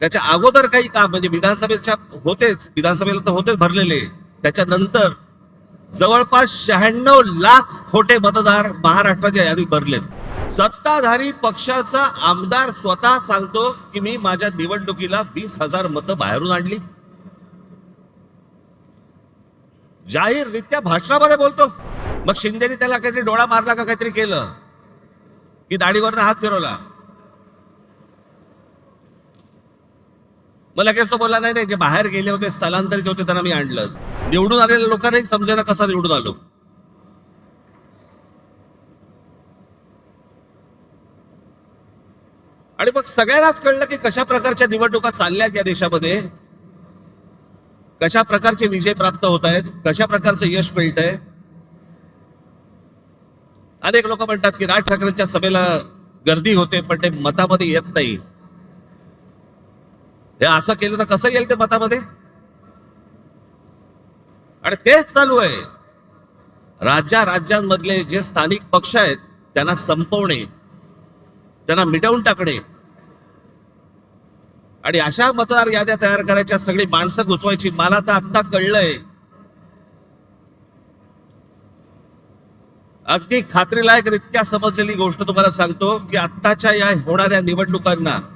त्याच्या अगोदर काही काम म्हणजे विधानसभेच्या होतेच विधानसभेला तर होतेच भरलेले. त्याच्यानंतर जवळपास शहाण्णव लाख खोटे मतदार महाराष्ट्राच्या यादीत भरलेत. सत्ताधारी पक्षाचा आमदार स्वतः सांगतो की मी माझ्या निवडणुकीला वीस हजार मतं बाहेरून आणली. जाहीररित्या भाषणामध्ये बोलतो. मग शिंदेने त्याला काहीतरी डोळा मारला का काहीतरी केलं? की दाढीवरनं हात फिरवला? मग लगेच तो बोलला नाही नाही जे बाहेर गेले होते स्थलांतरित होते त्यांना मी आणलं. निवडून आलेल्या लोकांनाही समजेना कसा निवडून आलो. आणि मग सगळ्यांनाच कळलं की कशा प्रकारच्या निवडणुका चालल्यात या देशामध्ये. कशा प्रकारचे विजय प्राप्त होत आहेत कशा प्रकारचं यश मिळत आहे अनेक लोक म्हणतात की राज ठाकरेंच्या सभेला गर्दी होते पण ते मतामध्ये येत नाही. हे असं केलं तर कसं येईल ते मतामध्ये? आणि तेच चालू आहे. राज्या राज्यांमधले जे स्थानिक पक्ष आहेत त्यांना संपवणे त्यांना मिटवून टाकणे. आणि अशा मतदार याद्या तयार करायच्या सगळी माणसं घुसवायची मला तर आत्ता कळलंय. अगदी खात्रीलायकरित्या समजलेली गोष्ट तुम्हाला सांगतो की आत्ताच्या या होणाऱ्या निवडणुकांना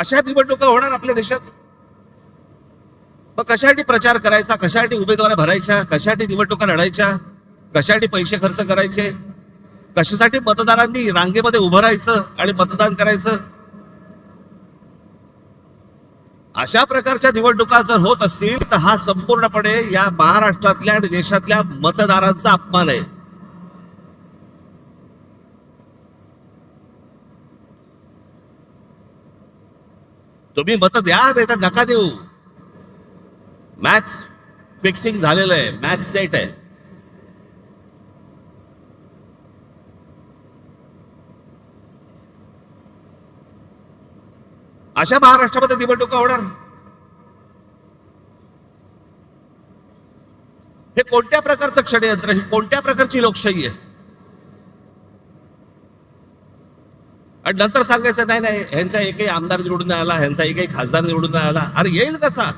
अशा निवडणुका होणार आपल्या देशात? मग कशासाठी प्रचार करायचा? कशासाठी उमेदवार भरायच्या? कशासाठी निवडणुका लढायच्या? कशासाठी पैसे खर्च करायचे? कशासाठी मतदारांनी रांगेमध्ये उभं राहायचं आणि मतदान करायचं? अशा प्रकारच्या निवडणुका जर होत असतील तर हा संपूर्णपणे या महाराष्ट्रातल्या आणि देशातल्या मतदारांचा अपमान आहे. तुम्ही मत द्या नाही तर नका देऊ. मॅथ्स फिक्सिंग झालेलं आहे. मॅच सेट आहे. अशा महाराष्ट्रामध्ये निवडणुका होणार. हे कोणत्या प्रकारचं षडयंत्र ही कोणत्या प्रकारची लोकशाही आहे? आणि नंतर सांगायचं नाही नाही ह्यांचा एकही आमदार निवडून नाही आला ह्यांचा एकही खासदार निवडून नाही आला. अरे येईल कसा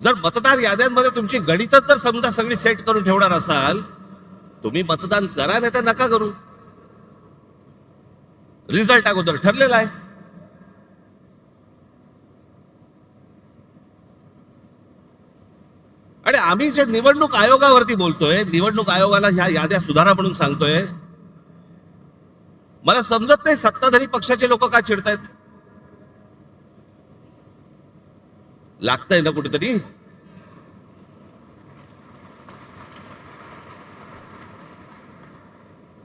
जर मतदार याद्यांमध्ये तुमची गणितच जर समजा सगळी सेट करून ठेवणार असाल तुम्ही मतदान करा नाही तर नका करू. रिझल्ट अगोदर ठरलेला आहे. आणि आम्ही जे निवडणूक आयोगावरती बोलतोय निवडणूक आयोगाला ह्या याद्या सुधारा म्हणून सांगतोय मला समजत नाही सत्ताधारी पक्षाचे लोक का चिडतायत. लागतंय ना कुठेतरी?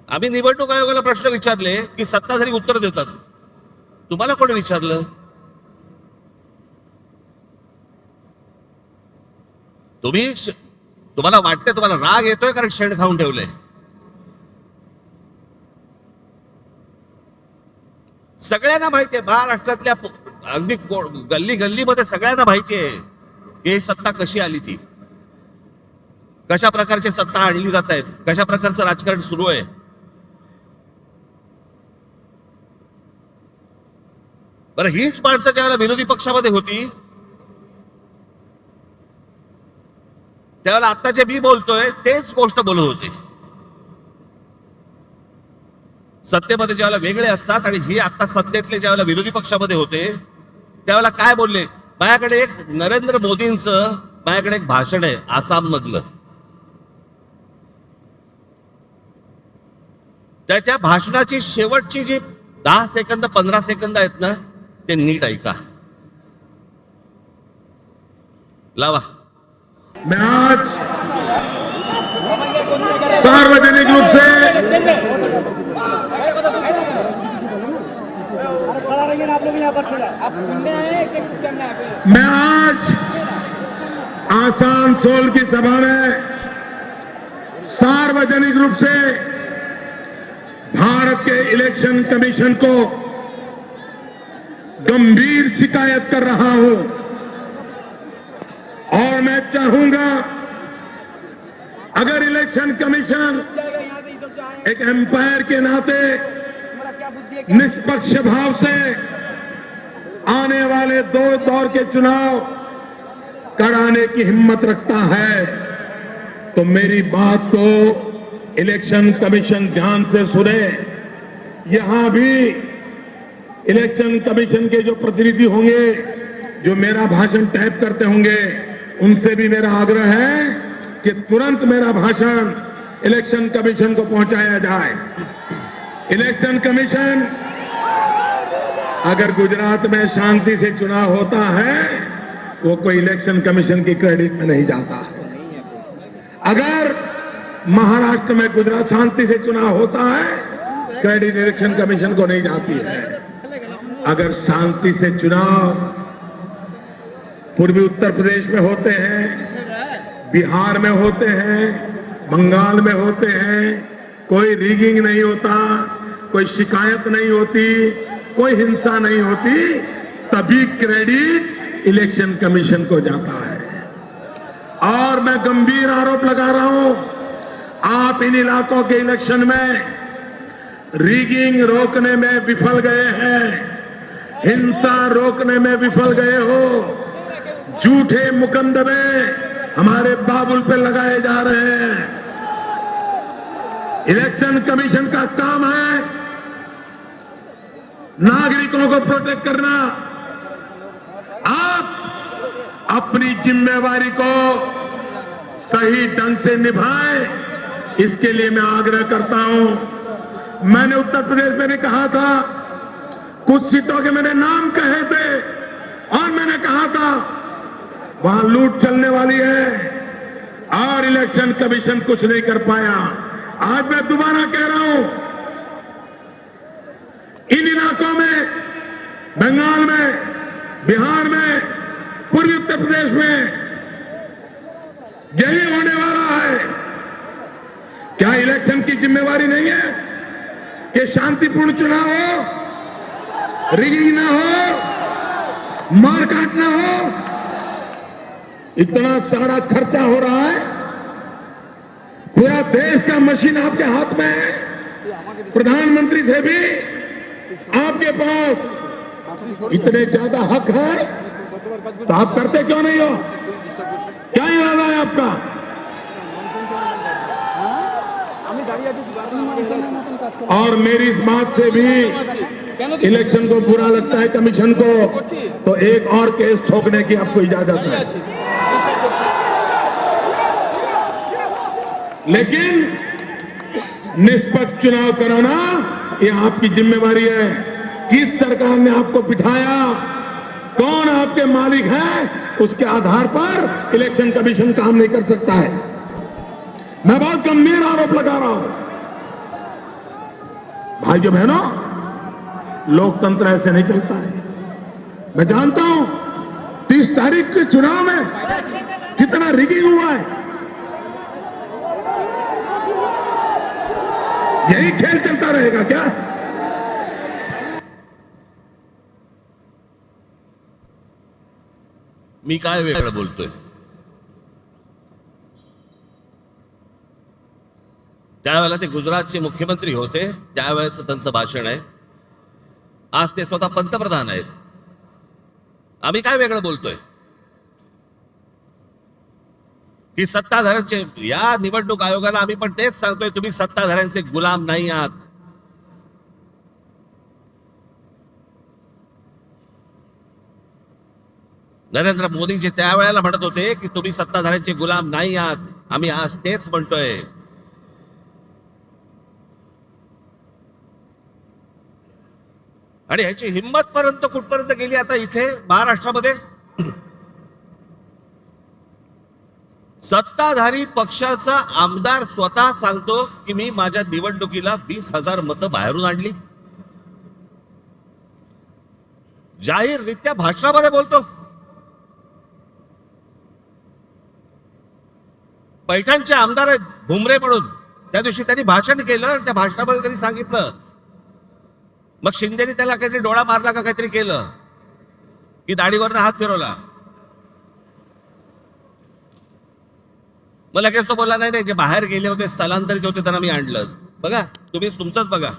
आम्ही निवडणूक आयोगाला प्रश्न विचारले की सत्ताधारी उत्तर देतात. तुम्हाला कोणी विचारलं? तुम्ही तुम्हाला वाटते तुम्हाला राग येतोय कारण शेण खाऊन ठेवलंय. सगळ्यांना माहितीये महाराष्ट्रातल्या अगदी गल्ली गल्लीमध्ये सगळ्यांना माहितीये की ही सत्ता कशी आली ती. कशा प्रकारची सत्ता आणली जात आहेत कशा प्रकारचं राजकारण सुरू आहे. बरं हीच माणसं ज्यावेळेला विरोधी पक्षामध्ये होती त्यावेळेला आता जे मी बोलतोय तेच गोष्ट बोलत होते. सत्तेमध्ये ज्यावेळेला वेगळे असतात आणि ही आता सत्तेतले ज्यावेळेला विरोधी पक्षामध्ये होते त्यावेळेला काय बोलले? माझ्याकडे एक नरेंद्र मोदींचं माझ्याकडे एक भाषण आहे आसाम मधलं त्याच्या भाषणाची शेवटची जी दहा सेकंद पंधरा सेकंद आहेत ना ते नीट ऐका. लावा. मैं आज सार्वजनिक रूप से मैं आज आसान सोल की सभा में सार्वजनिक रूप से भारत के इलेक्शन कमीशन को गंभीर शिकायत कर रहा हूँ। चाहूँगा। अगर इलेक्शन कमीशन एक एम्पायर के नाते निष्पक्ष भाव से आने वाले दो दौर के चुनाव कराने की हिम्मत रखता है तो मेरी बात को इलेक्शन कमीशन ध्यान से सुने। यहाँ भी इलेक्शन कमीशन के जो प्रतिनिधि होंगे, जो मेरा भाषण टाइप करते होंगे उनसे भी मेरा आग्रह है कि तुरंत मेरा भाषण इलेक्शन कमीशन को पहुँचाया जाए। इलेक्शन कमीशन, अगर गुजरात में शांति से चुनाव होता है, वो कोई इलेक्शन कमीशन की क्रेडिट में नहीं जाता। है अगर महाराष्ट्र में गुजरात शांति से चुनाव होता है, क्रेडिट इलेक्शन कमीशन को नहीं जाती है। अगर शांति से चुनाव पूर्वी उत्तर प्रदेश में होते हैं, बिहार में होते हैं, बंगाल में होते हैं। कोई रिगिंग नहीं होता, कोई शिकायत नहीं होती, कोई हिंसा नहीं होती, तभी क्रेडिट इलेक्शन कमीशन को जाता है। और मैं गंभीर आरोप लगा रहा हूँ, आप इन इलाकों के इलेक्शन में रिगिंग रोकने में विफल गए हैं, हिंसा रोकने में विफल गए हो। झूठे मुकदमे हमारे बाबुल पे लगाए जा रहे हैं। इलेक्शन कमीशन का काम है नागरिकों को प्रोटेक्ट करना। आप अपनी जिम्मेवारी को सही ढंग से निभाएँ, इसके लिए मैं आग्रह करता हूँ। मैंने उत्तर प्रदेश में भी कहा था, कुछ सीटों के मैंने नाम कहे थे और मैंने कहा था वहाँ लूट चलने वाली है। और इलेक्शन कमीशन कुछ नहीं कर पाया। आज मैं दोबारा कह रहा हूँ, इन इलाकों में, बंगाल में, बिहार में, पूर्वी उत्तर प्रदेश में यही होने वाला है। क्या इलेक्शन की जिम्मेवारी नहीं है कि शांतिपूर्ण चुनाव हो रिगिंग ना हो, मारकाट ना हो इतना सारा खर्चा हो रहा है पूरा देश का मशीन आपके हाथ में है। प्रधानमंत्री से भी आपके पास इतने ज़्यादा हक है तो आप करते क्यों नहीं हो? क्या इरादा है आपका? और मेरी इस बात से भी इलेक्शन को बुरा लगता है कमीशन को तो एक और केस ठोकने की आपको इजाज़त है। लेकिन निष्पक्ष चुनाव कराना ये आपकी जिम्मेवारी है। किस सरकार ने आपको बिठाया? कौन आपके मालिक है? उसके आधार पर इलेक्शन कमीशन काम नहीं कर सकता है। मैं बहुत गंभीर आरोप लगा रहा हूँ। भाइयों बहनों, लोकतंत्र ऐसे नहीं चलता है। मैं जानता हूँ, तीस तारीख के चुनाव में कितना रिगिंग हुआ है। यही खेल चलता रहेगा क्या? मी काय वेगळं बोलतोय? त्यावेळेला ते गुजरातचे मुख्यमंत्री होते त्यावेळेस त्यांचं भाषण आहे. आज ते स्वतः पंतप्रधान आहेत. आम्ही काय वेगळं बोलतोय? की सत्ताधाऱ्यांचे या निवडणूक आयोगाला आम्ही पण तेच सांगतोय तुम्ही सत्ताधाऱ्यांचे गुलाम नाही आहात. नरेंद्र मोदींचे त्यावेळेला म्हणत होते की तुम्ही सत्ताधाऱ्यांचे गुलाम नाही आहात. आम्ही आज तेच म्हणतोय. आणि ह्याची हिंमत पर्यंत कुठपर्यंत गेली आता इथे महाराष्ट्रामध्ये? सत्ताधारी पक्षाचा आमदार स्वतः सांगतो की मी माझ्या निवडणुकीला वीस हजार मतं बाहेरून आणली. जाहीररित्या भाषणामध्ये बोलतो. पैठणचे आमदार आहेत भुमरे म्हणून. त्या दिवशी त्यांनी भाषण केलं आणि त्या भाषणामध्ये त्यांनी सांगितलं. मग शिंदेने त्याला काहीतरी डोळा मारला का काहीतरी केलं? की दाढीवरनं हात फिरवला? मग लगेच तो बोलला नाही नाही जे बाहेर गेले होते स्थलांतरित होते त्यांना मी आणलं. बघा तुम्ही तुमचंच बघा.